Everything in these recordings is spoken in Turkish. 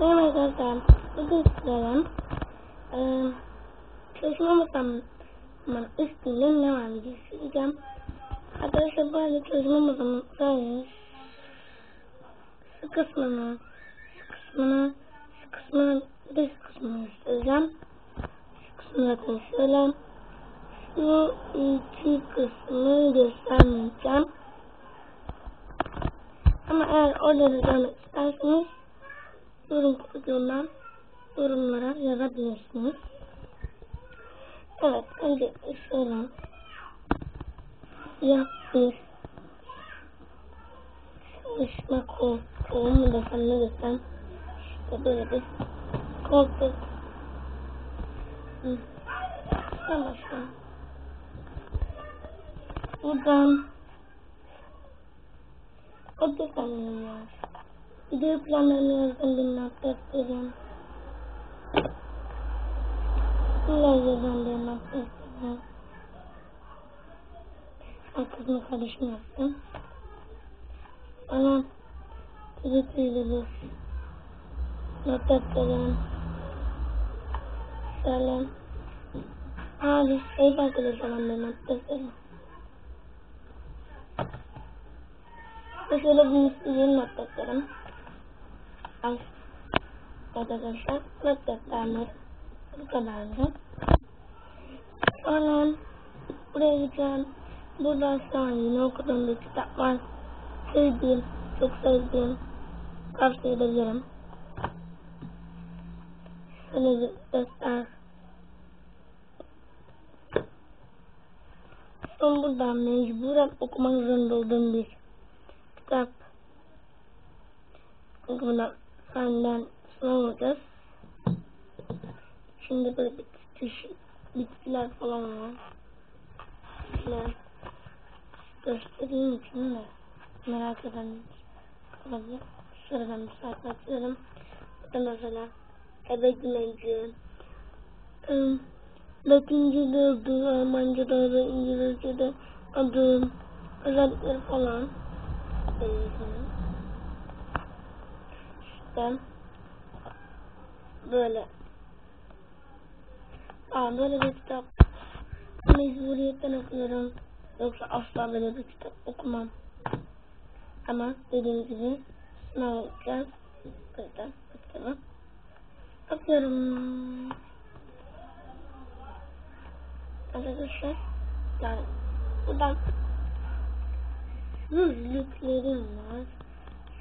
Merhaba arkadaşlar. Bugün sizlere eee çalışma masamın üstünde ne var diye söyleyeceğim. Arkadaşlar bu arada çalışma masamın sadece şu kısmını, şu kısmını, şu kısmını, bir de şu kısmını göstereceğim. Şu kısmını zaten şöyle. Şu iki kısmı göstermeyeceğim. Ama eğer orada da görmek isterseniz yorum kutucuğundan yorumlara yazabilirsiniz. Evet, önce şöyle siyah bir çalışma koltuğu mu desem ne desem işte böyle bir koltuk. Şuradan başlayalım. Buradan Otur sanırım var. Video planlarını yazdım bir not defterim. Bunlar yazan bir not defterim. Arkasını kardeşim yaptım. Bana tüzüklüydü bir not defterim. Şöyle. Aa bir şey arkadaşlar ben de not defterim. Ve şöyle bir yeni not defterim. Arkadaşlar. Defterler. Bu kadardı. Sonra buraya gideceğim. Burada şu an yeni okuduğum bir kitap var. Sevdiğim, çok sevdiğim. Tavsiye. Şöyle bir defter. Son buradan mecburen okumak zorunda olduğum bir kitap. Bundan senden sınav olacağız. Şimdi böyle bitki, bitkiler falan var. Bitkiler göstereyim için de merak eden olabilir. Ben bir sayfa açıyorum. Burada mesela ebedimeci, ım, Latince'de adı, Almanca'da adı, İngilizce'de adı, özellikleri falan. İşte böyle Aa, böyle bir kitap mecburiyetten okuyorum. Yoksa asla böyle bir kitap okumam. Ama dediğim gibi sınav olacağız. O yüzden bakıyorum. Bakıyorum. Arkadaşlar yani buradan yüzlüklerim var.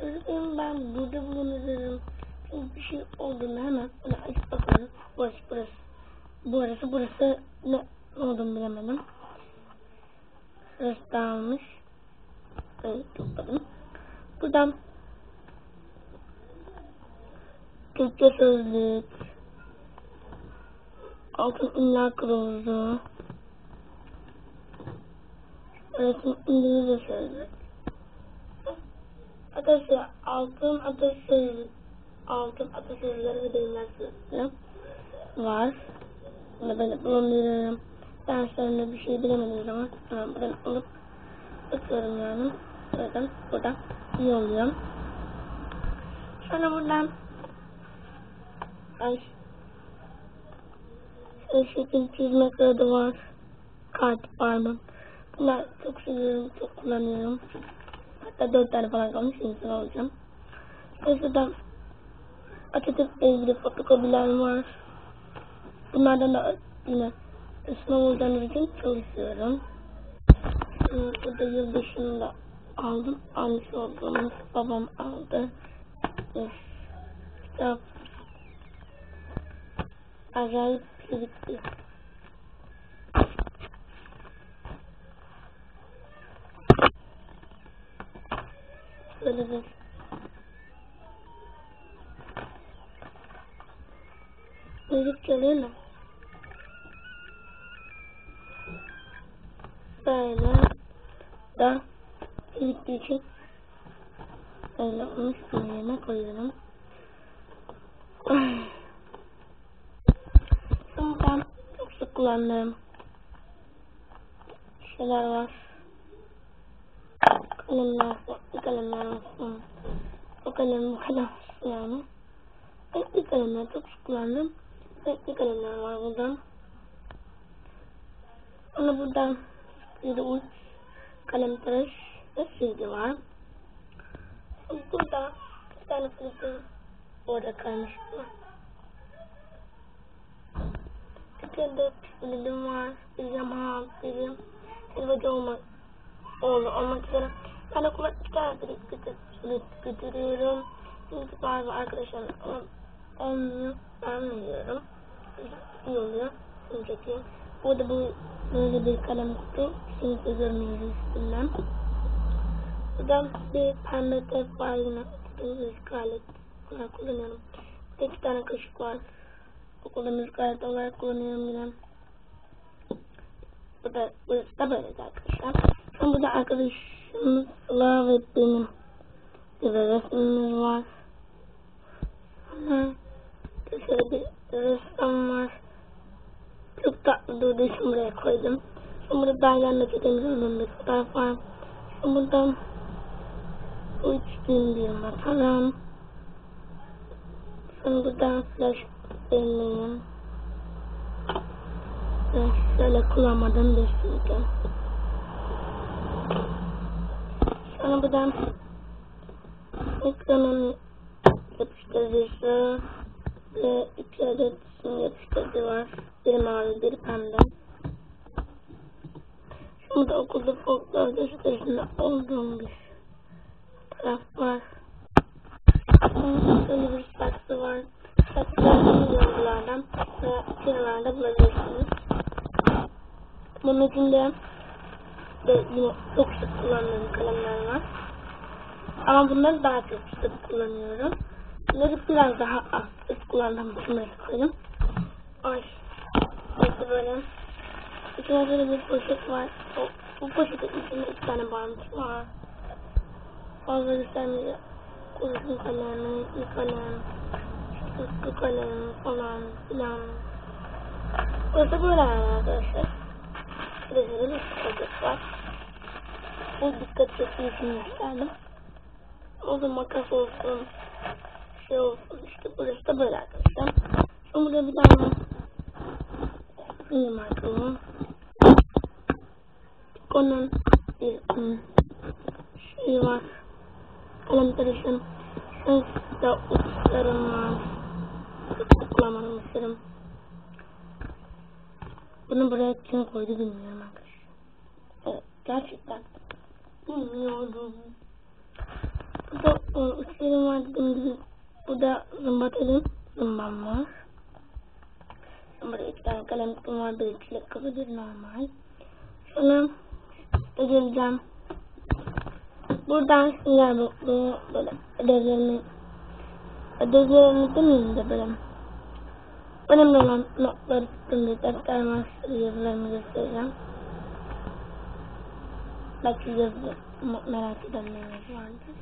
Sözlüğüm ben burada bulunurum. Çünkü bir şey olduğunda hemen bunu açıp bakarım. Burası burası. Burası burası ne olduğunu bilemedim. Burası dağılmış. Böyle topladım. Buradan Türkçe sözlük altın imla kılavuzu öğretim İngilizce sözlük Arkadaşlar altın atasözü altın atasözleri ve deyimler var. Bunu böyle bulunduruyorum. Derslerinde bir şey bilemediğim zaman hemen buradan alıp bakıyorum yani. Buradan buradan iyi oluyor. Sonra buradan ay şöyle şekil çizme kağıdı var. Kart pardon. Bunlar çok seviyorum, çok kullanıyorum. Hatta dört falan kalmış insan olacağım. Şurada Atatürk'le ilgili fotokopiler var. Bunlardan da yine sınav olacağınız için çalışıyorum. Yılbaşını da aldım. Annesi olduğumuz babam aldı. Kitap acayip birikti. Böyle bir müzik çalıyor mu? Böyle da biriktiği için öyle onu yerine koyuyorum. Şimdi ben çok sık kullandığım şeyler var. Kalemler, kalemler olsun. O kalem bu olsun yani. renkli kalemler çok sık kullandım. Renkli kalemler var buradan. Sonra buradan bir uç kalem tıraş ve silgi var. Burada bir tane fırçam orada kalmıştı. Türkiye'de pişirilim var. Bir yamağa, bir helvacı olmak oğlu olmak üzere. Okula iki tane götür, götürüyorum. Çünkü bazı arkadaşlarım olmuyor. Ben veriyorum. İyi oluyor. Şimdi çekeyim. Burada bu böyle bir kalem kutu. De görmüyoruz üstünden. Buradan bir pembe tep var yine. Müzik alet olarak kullanıyorum. Bir iki tane kaşık var. Okulda müzik aleti olarak kullanıyorum yine. Bu da, burası da böyle arkadaşlar. Şimdi burada arkadaşımızla ve benim bir resmimiz var. Şöyle bir ressam var. Çok tatlı durduğu için buraya koydum. Şimdi burada Dalyan'la çekilmiş olduğum bir fotoğraf var. Şimdi buradan uçtuğum bir mataram. Şimdi buradan flash benim. Ve şöyle kullanmadığım bir. Sonra buradan ekranın yapıştırıcısı ve iki adet sim yapıştırıcı var. Biri mavi, biri pembe. Şimdi okulda folklor gösterisinde olduğum bir taraf var. Şöyle bir saksı var. Saksılar yollardan ve kenarlarda bulabilirsiniz. Bunun içinde yine çok sık kullandığım kalemler var. Ama bunları daha çok sık kullanıyorum. Bunları biraz daha az sık kullandığım böyle koydum. Ay. İşte böyle. İçine böyle bir poşet var. O, bu poşetin içinde iki tane bant var. Fazla göstermeyeceğim. Uzun kalem, renkli kalem, ıskı kalem falan filan. Burası böyle arkadaşlar. Burada bir poşet var. Bu dikkat çektiği için gösterdim. O da makas olsun, şey olsun işte burası da böyle arkadaşlar. Burada bir tane bir markalı. Onun bir um, şey var. Kalem tıraşım. Şurada uçlarım var. Kullanmadım uçlarım. Bunu buraya kim koydu bilmiyorum arkadaşlar. Evet gerçekten. Bilmiyorum. Burada e, uçlarım var dediğim gibi. Burada zımbatelim. Zımbam var. Burada iki tane kalem kutum var. Bir çilek bir normal. Sonra da geleceğim. Buradan sinyal bokluğu böyle ödevlerimi ödevlerimi demeyeyim de böyle önemli olan notları tuttum bir defter yazılarımı göstereceğim. Belki yazı merak edenleriniz vardır.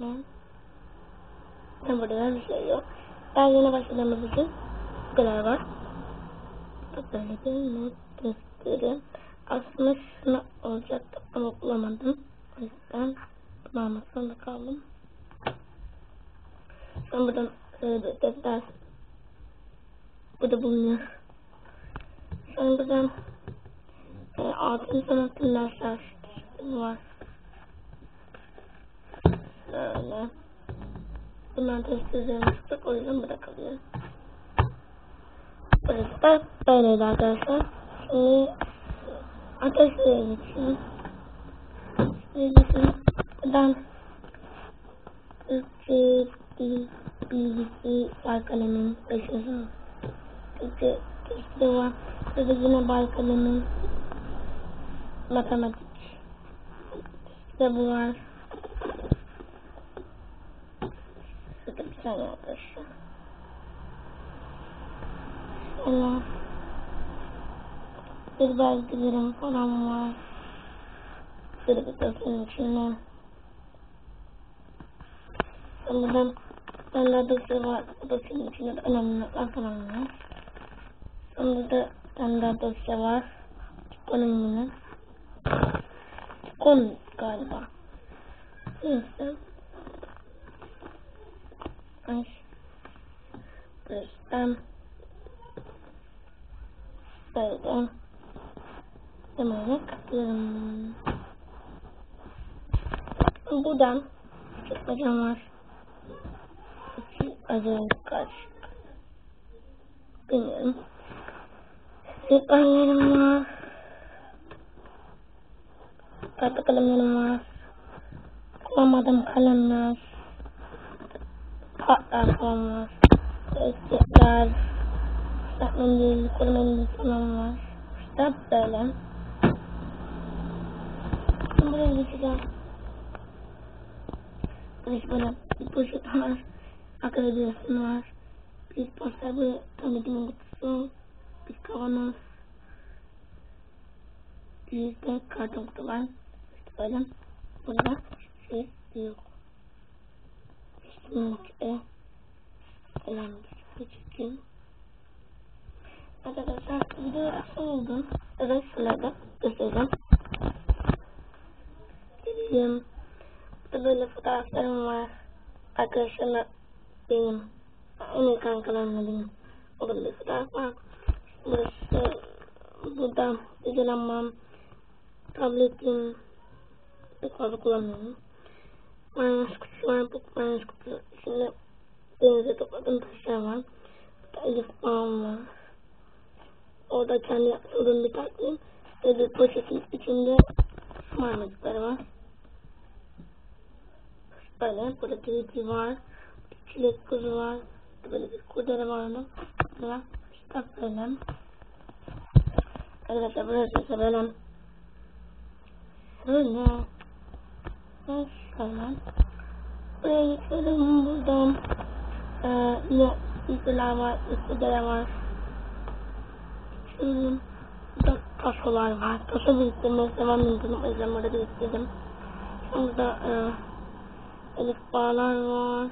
Ben ben burada bir şey yok. Ben yeni başladığımız için bu kadar var. Böyle bir not defteri. Aslında şunu olacaktı ama bulamadım. O yüzden bulamamak zorunda kaldım. Sonra buradan şöyle bir defter. Burada bulunuyor. Sonra buradan e, altın sanatın dersler var. Şöyle. Bunlar test üzerine çıkacak. O yüzden burada kalıyor. Burası da böyleydi arkadaşlar. Şimdi geçeyim. Şuraya geçeyim. Buradan Türkçe bilgisi var kalemin başarısı. Türkçe Türkçe var. Burada yine bal kalemin matematik. Bu var. Şurada bir tane arkadaşlar. Şöyle. Bir belgelerim falan var. Şöyle bir tasarım içinde. Sanırım bende dosya var. Dosyanın içinde de önemli notlar falan var. Sonra da bende dosya var. Onun yine. 10 galiba. Neyse. Ay. Burası. Böyle. Hemen kapıyorum. Buradan çıkacağım var. İki adım kaç. Bilmiyorum. Bir yerim var. Kartı kalemlerim var. Kullanmadığım kalemler. Kartlar falan var. Destekler. Islak mendil, kuru mendil falan var. İşte böyle. Şimdi buraya geçeceğim. Burası böyle bir poşet var. Arkada bir kavanoz. Bir de karton kutu var. İşte böyle. Burada şey yok. Şimdi falan bir çekeyim. Arkadaşlar video oldu? Evet şöyle göstereceğim. Bizim burada böyle fotoğraflarım var. Arkadaşlarla benim. En iyi kankalarımla benim. Orada bir fotoğraf var. Burası burada videolanmam. Tabletim. Pek fazla kullanmıyorum. Mayonez kutusu var. Bu mayonez kutusu. Şimdi denize topladığım taşlar var. Burada Elif bağım var. Orada kendi yaptığım bir takvim. Ve bir poşetin içinde mayonezleri var. Böyle burada tweety var. Çilek kuzu var. Böyle bir kurdele var. Burada işte böyle. Arkadaşlar burası ise böyle. Şöyle. Şöyle. Buraya geçelim buradan. Ee, yine üstüler var. Üstüler var. Şöyle. Burada tasolar var. Taso biriktirmeyi seven insanım. O yüzden burada biriktirdim. Burada e, elif bağlar var.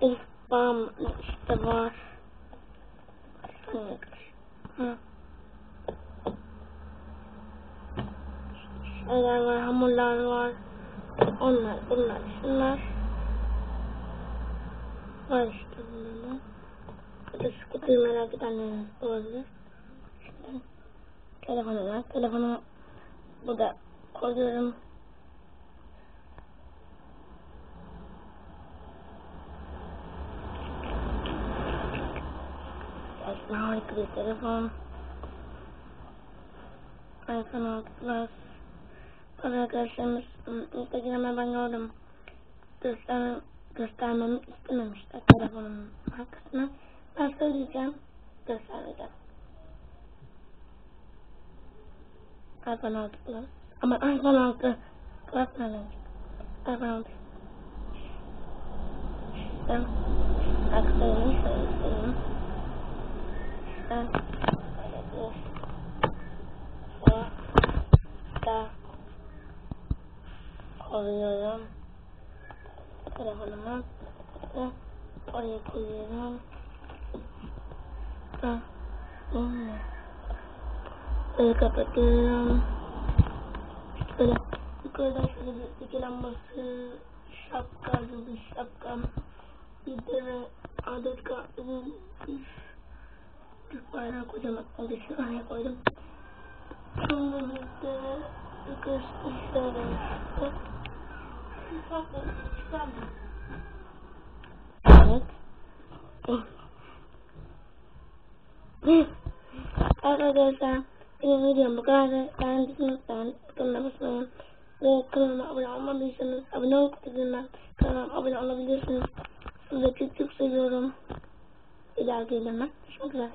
Elif bağım işte var. Şeyler var, hamurlar var. Onlar, bunlar, şunlar. Var işte bunlar. Bu da şu kutuyu merak edenler olabilir. Telefonu var. Telefonu burada koyuyorum. Aslında harika bir telefon. iPhone 6 Plus. Bazı arkadaşlarımız Instagram'a ben gördüm. Göster, göstermemi istememişler telefonumun markasını. Ben söyleyeceğim. Göstereceğim. iPhone 6 Plus. Ama iPhone 6 Plus nereden çıktı? iPhone 6. Ben aksiyonu söyleyeyim. Ben da koyuyorum. Telefonumu ve oraya koyuyorum. Bunu böyle kapatıyorum. Böyle yukarıdan şöyle bir iki lambası, şapka, bir şapka, bir de adet kartı, bayrağı kocaman olduğu için koydum. Arkadaşlar şöyle işte. Evet. Arkadaşlar benim videom bu kadar. Beğendiyseniz beğen, butonuna basmayı ve kanalıma abone olmadıysanız abone ol kutusundan kanalıma abone olabilirsiniz. Sizi çok çok seviyorum. Bir dahaki videomda görüşmek üzere.